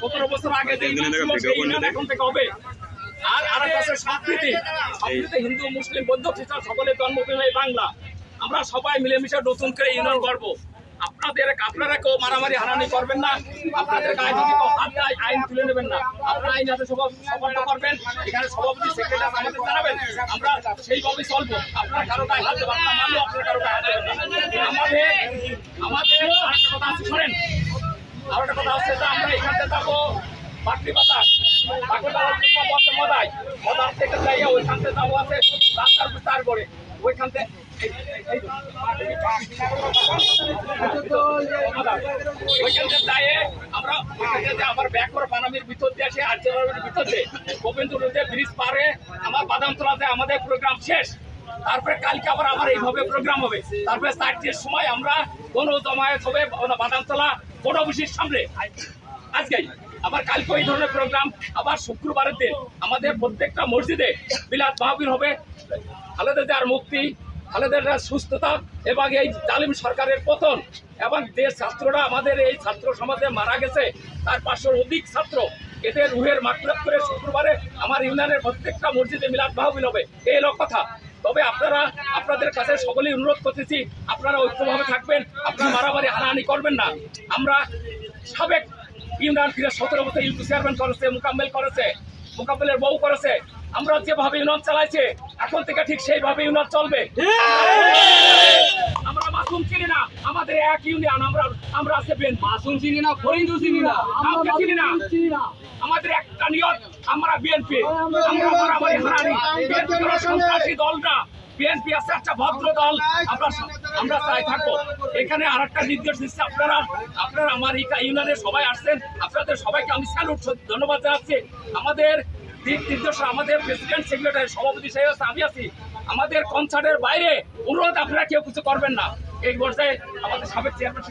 সতেরো বছর আগে যে এখন থেকে হবে। আর আর একটা আছে সম্প্রীতি সম্প্রীতি হিন্দু মুসলিম বৌদ্ধ খ্রিস্টান সকলের জন্মভূমি বাংলা। আমরা সবাই মিলেমিশে নতুন করে ইউনিয়ন করব আপনাদের আপনারা কেউ মারামারি হারানি করবেন না। আপনাদের গায়ে যদি কেউ আইন তুলে নেবেন না। আপনারা আইন হাতে সভা সভাটা করবেন। এখানে সভাপতি সেক্রেটারি আমাদের জানাবেন। আমরা সেইভাবে চলবো। আপনার কারও গায়ে হাত দেবেন না। মানলেও আপনার কারও গায়ে হাত দেবেন আমাদের আমাদের আরেকটা কথা আছে শোনেন আর একটা কথা হচ্ছে যে আমরা এখান থেকে যাব আমরা আমাদের প্রোগ্রাম শেষ। তারপরে কালকে আবার আমার এইভাবে প্রোগ্রাম হবে। তারপরে সময় আমরা কোন জমায়েত হবে বাদামতলা বড় সামনে। আজকেই আবার কালকে ওই ধরনের প্রোগ্রাম আবার শুক্রবারের দিন আমাদের প্রত্যেকটা মসজিদে বিলাত মাহবিল হবে। খালেদা জিয়ার মুক্তি, খালেদা সুস্থতা এবং এই জালিম সরকারের পতন এবং যে ছাত্ররা আমাদের এই ছাত্র সমাজে মারা গেছে, তার পাঁচশোর অধিক ছাত্র এদের রুহের মাকড়াত করে শুক্রবারে আমার ইউনিয়নের প্রত্যেকটা মসজিদে মিলাদ মাহবিল হবে। এই হলো কথা। তবে আপনারা, আপনাদের কাছে সকলেই অনুরোধ করতেছি, আপনারা ঐক্যভাবে থাকবেন, আপনারা মারামারি হানাহানি করবেন না। আমরা সাবেক ইমরান ফিরে সতেরো বছর ইউপি চেয়ারম্যান করেছে মোকাম্মেল করেছে মোকাম্মেলের বউ করেছে। আমরা যেভাবে ইউনিয়ন চালাইছে এখন থেকে ঠিক সেইভাবে ইউনিয়ন চলবে। আমরা মাসুম চিনি না আমাদের এক ইউনিয়ন আমরা আমরা আছে বেন। মাসুম চিনি না ফরিদু চিনি না। কাউকে চিনি না। আমাদের একটা নিয়ত আমরা বিএনপি। আমরা মারামারি হারানি। বিএনপি দল না। বিএনপি আছে, একটা ভদ্র দল। আমরা আমরা চাই থাকব। এখানে আর একটা নির্দেশ দিচ্ছে, আপনারা আপনারা আমার এই ইউনিয়নের সবাই আসছেন, আপনাদের সবাইকে আমি স্যালুট ধন্যবাদ জানাচ্ছি। আমাদের দিক নির্দেশ আমাদের প্রেসিডেন্ট সেক্রেটারি সভাপতি সাহেব আমি আছি। আমাদের কনসার্টের বাইরে অনুরোধ, আপনারা কেউ কিছু করবেন না। এই পর্যায়ে আমাদের সাবেক চেয়ারম্যান